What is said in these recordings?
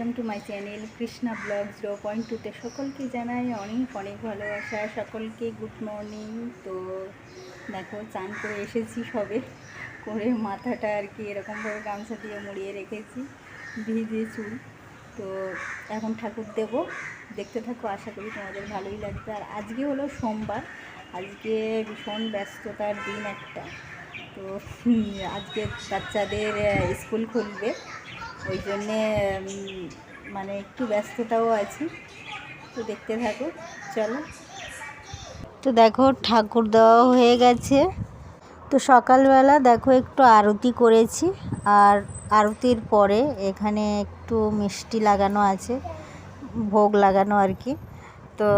My channel Krishna blog zero point টুতে সকলকে জানাই অনেক অনেক ভালোবাসা, সকলকে গুড মর্নিং তো দেখো, চান করে এসেছি সবে, করে মাথাটা আর কি এরকমভাবে গামছা দিয়ে মুড়িয়ে রেখেছি, ভিজে চুল। তো এখন ঠাকুর দেব, দেখতে থাকো, আশা করি তোমাদের ভালোই লাগবে। আর আজকে হলো সোমবার, আজকে ভীষণ ব্যস্ততার দিন একটা। তো আজকে বাচ্চাদের স্কুল খুলবে ওই জন্যে মানে একটু ব্যস্ততাও আছি। তো দেখতে থাকো, চলো। তো দেখো, ঠাকুর দেওয়া হয়ে গেছে। তো সকালবেলা দেখো, একটু আরতি করেছি। আর আরতির পরে এখানে একটু মিষ্টি লাগানো আছে, ভোগ লাগানো আর কি। তো,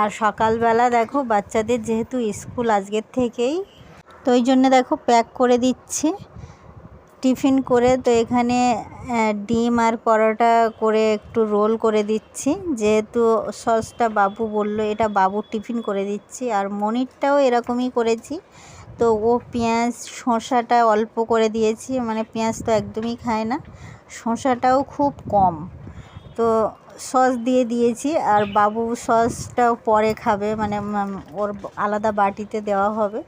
আর সকালবেলা দেখো, বাচ্চাদের যেহেতু স্কুল আজকের থেকেই, তো ওই জন্য দেখো, প্যাক করে দিচ্ছি। টিফিন করে তো এখানে ডিম আর পরোটা করে একটু রোল করে দিচ্ছি। যেহেতু সসটা বাবু বলল এটা বাবুর টিফিন করে দিচ্ছি আর মনিরটাও এরকমই করেছি। তো ও পেঁয়াজ, শসাটা অল্প করে দিয়েছি মানে পেঁয়াজ তো একদমই খায় না, শসাটাও খুব কম। তো সস দিয়ে দিয়েছি আর বাবু সসটাও পরে খাবে মানে ওর আলাদা বাটিতে দেওয়া হবে।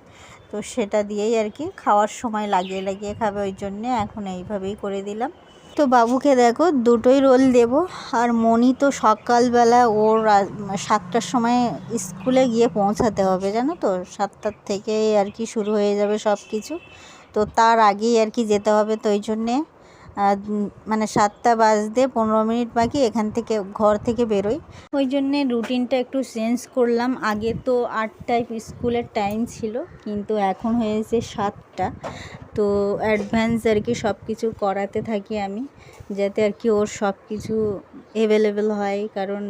তো সেটা দিয়েই আর কি খাওয়ার সময় লাগিয়ে লাগিয়ে খাবে ওই জন্যে এখন এইভাবেই করে দিলাম। তো বাবুকে দেখো দুটোই রোল দেব। আর মনি তো সকালবেলা ওর সাতটার সময় স্কুলে গিয়ে পৌঁছাতে হবে জানো তো? সাতটার থেকে আর কি শুরু হয়ে যাবে সব কিছু তো তার আগেই আর কি যেতে হবে তো ওই জন্যে। মানে সাতটা বাজতে পনেরো মিনিট বাকি, এখান থেকে ঘর থেকে বেরোই। ওই জন্যে রুটিনটা একটু চেঞ্জ করলাম। আগে তো আটটায় স্কুলের টাইম ছিল, কিন্তু এখন হয়েছে সাতটা। তো অ্যাডভান্স আর কি সব কিছু করাতে থাকি আমি, যাতে আর কি ওর সব কিছু অ্যাভেলেবেল হয়। কারণ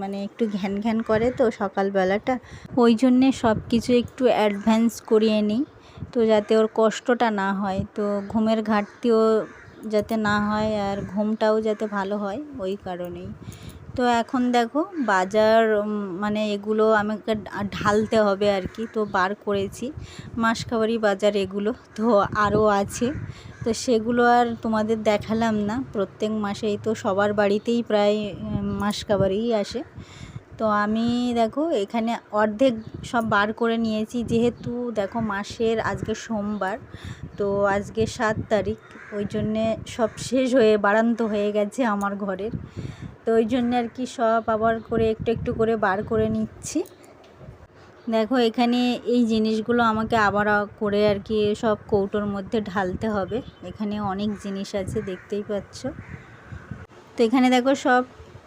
মানে একটু ঘ্যান ঘ্যান করে তো সকালবেলাটা। ওই জন্যে সব কিছু একটু অ্যাডভান্স করিয়ে নিই, তো যাতে ওর কষ্টটা না হয়। তো ঘুমের ঘাটতিও যাতে না হয় আর ঘুমটাও যাতে ভালো হয়, ওই কারণেই। তো এখন দেখো বাজার মানে এগুলো আমাকে ঢালতে হবে আর কি, তো বার করেছি। মাসকাবারি বাজার এগুলো, তো আরও আছে। তো সেগুলো আর তোমাদের দেখালাম না, প্রত্যেক মাসেই তো সবার বাড়িতেই প্রায় মাসকাবারিই আসে। তো আমি দেখো এখানে অর্ধেক সব বার করে নিয়েছি। যেহেতু দেখো মাসের, আজকে সোমবার, তো আজকে সাত তারিখ, ওই জন্যে সব শেষ হয়ে, বাড়ান্ত হয়ে গেছে আমার ঘরের। তো ওই জন্য আর কি সব আবার করে একটু একটু করে বার করে নিচ্ছি। দেখো এখানে এই জিনিসগুলো আমাকে আবার করে আর কি সব কৌটোর মধ্যে ঢালতে হবে। এখানে অনেক জিনিস আছে, দেখতেই পাচ্ছ। তো এখানে দেখো সব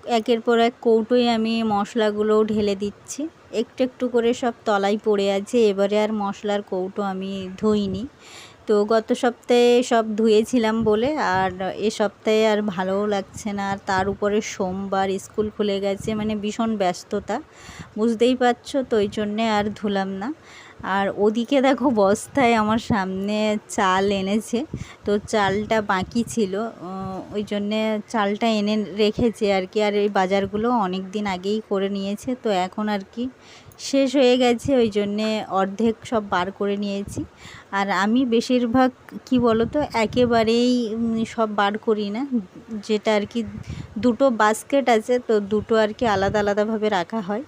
একের পর এক কৌটোয় আমি মশলাগুলোও ঢেলে দিচ্ছি। একটু একটু করে সব তলায় পড়ে আছে, এবারে আর মশলার কৌটো আমি ধুইনি। তো গত সপ্তাহে সব ধুয়েছিলাম বলে, আর এ সপ্তাহে আর ভালোও লাগছে না, আর তার উপরে সোমবার স্কুল খুলে গেছে মানে ভীষণ ব্যস্ততা। বুঝতেই পারছ, তো ওই জন্যে আর ধুলাম না। আর ওদিকে দেখো বস্তায় আমার সামনে চাল এনেছে। তো চালটা বাকি ছিল। ওই জন্যে চালটা এনে রেখেছে আর কি। আর এই বাজারগুলো অনেক দিন আগেই করে নিয়েছে। তো এখন আর কি শেষ হয়ে গেছে। ওই জন্যে অর্ধেক সব বার করে নিয়েছি। আর আমি বেশিরভাগ কি বলো তো একেবারেই সব বার করি না। যেটা আর কি দুটো বাস্কেট আছে, তো দুটো আর কি আলাদা আলাদাভাবে রাখা হয়।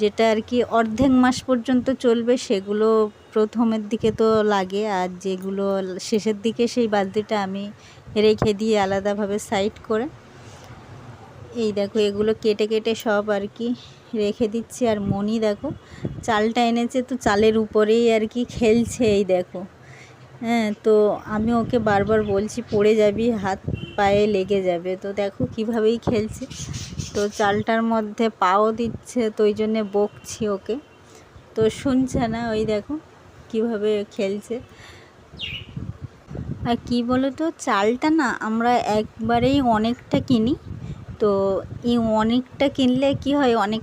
যেটা আর কি অর্ধেক মাস পর্যন্ত চলবে, সেগুলো প্রথমের দিকে তো লাগে। আর যেগুলো শেষের দিকে, সেই বালতিটা আমি রেখে দিয়ে আলাদাভাবে সাইড করে এই দেখো, এগুলো কেটে কেটে সব আর কি রেখে দিচ্ছি। আর মনি দেখো, চালটা এনেছে তো চালের উপরেই আর কি খেলছে, এই দেখো। হ্যাঁ তো আমি ওকে বারবার বলছি, পড়ে যাবি হাত পায়ে লেগে যাবে। তো দেখো কীভাবেই খেলছে। তো চালটার মধ্যে পাও দিচ্ছে, তো ওই জন্যে বকছি ওকে। তো শুনছে না, ওই দেখো কীভাবে খেলছে। আর কি বলো তো চালটা না আমরা একবারেই অনেকটা কিনি। তো এই অনেকটা কিনলে কি হয়, অনেক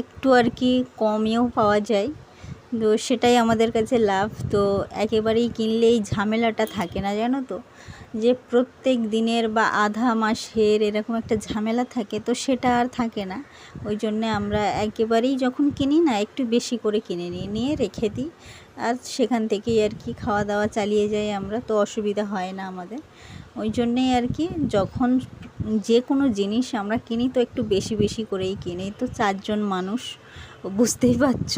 একটু আর কি কমেও পাওয়া যায়। তো সেটাই আমাদের কাছে লাভ। তো একেবারেই কিনলে এই ঝামেলাটা থাকে না, জানো তো? যে প্রত্যেক দিনের বা আধা মাসের এরকম একটা ঝামেলা থাকে, তো সেটা আর থাকে না। ওই জন্যে আমরা একেবারেই যখন কিনি না, একটু বেশি করে কিনে নিই নিয়ে রেখে দিই। আর সেখান থেকেই আর কি খাওয়া দাওয়া চালিয়ে যাই আমরা, তো অসুবিধা হয় না আমাদের। ওই জন্যেই আর কি যখন যে কোনো জিনিস আমরা কিনি, তো একটু বেশি বেশি করেই কিনি। তো চারজন মানুষ, বুঝতেই পারছ?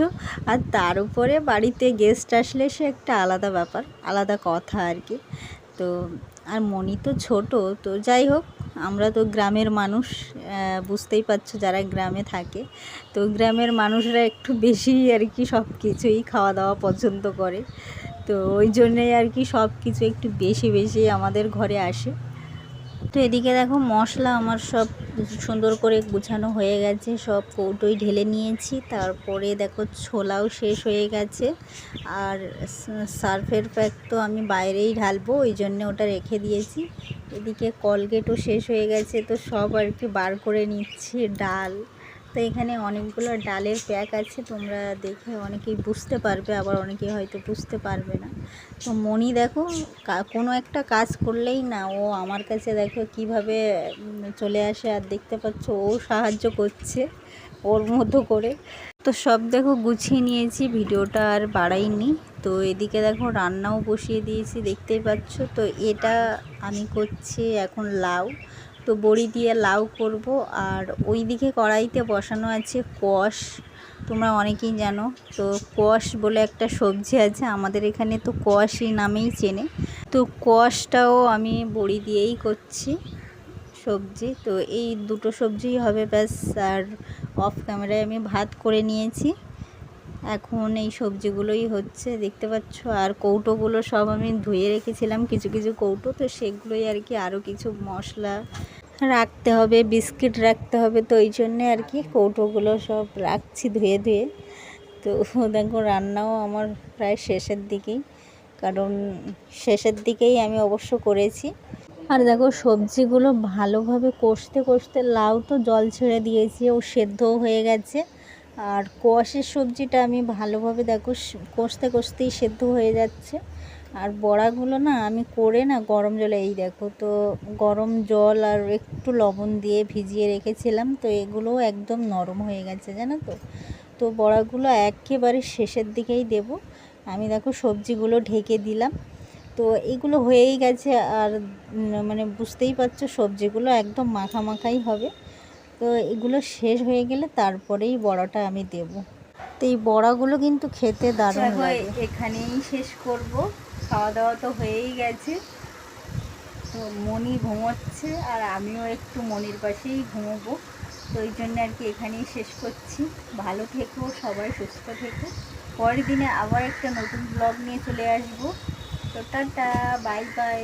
আর তার উপরে বাড়িতে গেস্ট আসলে সে একটা আলাদা ব্যাপার, আলাদা কথা আর কি। তো আর মনি তো ছোট, তো যাই হোক, আমরা তো গ্রামের মানুষ বুঝতেই পারছ যারা গ্রামে থাকে। তো গ্রামের মানুষরা একটু বেশি আর কি সব কিছুই খাওয়া দাওয়া পছন্দ করে। তো ওই জন্যেই আর কি সব কিছু একটু বেশি বেশি আমাদের ঘরে আসে। তো এদিকে দেখো মশলা আমার সব সুন্দর করে গুছানো হয়ে গেছে, সব কৌটোই ঢেলে নিয়েছি, তারপরে দেখো ছোলাও শেষ হয়ে গেছে, আর সার্ফের প্যাক তো আমি বাইরেই ঢালবো, ওই জন্য ওটা রেখে দিয়েছি, এদিকে কলগেটও শেষ হয়ে গেছে, তো সব আর কি বার করে নিচ্ছি, ডাল তো এখানে অনেকগুলো ডালের প্যাক আছে, তোমরা দেখে অনেকেই বুঝতে পারবে, আবার অনেকে হয়তো বুঝতে পারবে না। তো মনি দেখো কোনো একটা কাজ করলেই না, ও আমার কাছে দেখো কীভাবে চলে আসে, আর দেখতে পাচ্ছ ও সাহায্য করছে ওর মতো করে। তো সব দেখো গুছিয়ে নিয়েছি, ভিডিওটা আর বাড়াইনি। তো এদিকে দেখো রান্নাও বসিয়ে দিয়েছি, দেখতেই পাচ্ছ। তো এটা আমি করছি এখন লাউ। তো বড়ি দিয়ে লাউ করব। আর ওই দিকে কড়াইতে বসানো আছে কষ তোমরা অনেকেই জানো। তো কষ বলে একটা সবজি আছে, আমাদের এখানে তো কষই নামেই চেনে। তো কষটাও আমি বড়ি দিয়েই করছি সবজি। তো এই দুটো সবজিই হবে ব্যাস। আর অফ ক্যামেরায় আমি ভাত করে নিয়েছি। এখন এই সবজিগুলোই হচ্ছে, দেখতে পাচ্ছ? আর কৌটোগুলো সব আমি ধুয়ে রেখেছিলাম, কিছু কিছু কৌটো, তো সেগুলোই আর কি আরও কিছু মশলা রাখতে হবে, বিস্কিট রাখতে হবে, তো ওই জন্যে আর কি কৌটোগুলো সব রাখছি ধুয়ে ধুয়ে। তো দেখো, রান্নাও আমার প্রায় শেষের দিকেই, কারণ শেষের দিকেই আমি অবশ্য করেছি। আর দেখো, সবজিগুলো ভালোভাবে কষতে কষতে লাউ তো জল ছেড়ে দিয়েছি, ও সেদ্ধও হয়ে গেছে। আর কোয়াশের সবজিটা আমি ভালোভাবে দেখো কষতে কষতেই সেদ্ধ হয়ে যাচ্ছে। আর বড়াগুলো না আমি করে না গরম জলে, এই দেখো তো গরম জল আর একটু লবণ দিয়ে ভিজিয়ে রেখেছিলাম, তো এগুলো একদম নরম হয়ে গেছে জানো তো। তো বড়াগুলো একেবারে শেষের দিকেই দেব। আমি দেখো সবজিগুলো ঢেকে দিলাম। তো এগুলো হয়েই গেছে আর মানে বুঝতেই পারছ সবজিগুলো একদম মাখা মাখাই হবে। তো এগুলো শেষ হয়ে গেলে তারপরেই বড়াটা আমি দেব। তো এই বড়াগুলো কিন্তু খেতে দারুণ লাগে। এখানেই শেষ করব। খাওয়া দাওয়া তো হয়েই গেছে। তো মনি ঘুমোচ্ছে আর আমিও একটু মনির পাশেই ঘুমোবো। তো ওই জন্য আর কি এখানেই শেষ করছি। ভালো থেকো সবাই সুস্থ থেকো। পরের দিনে আবার একটা নতুন ব্লগ নিয়ে চলে আসব। তো টাটা বাই বাই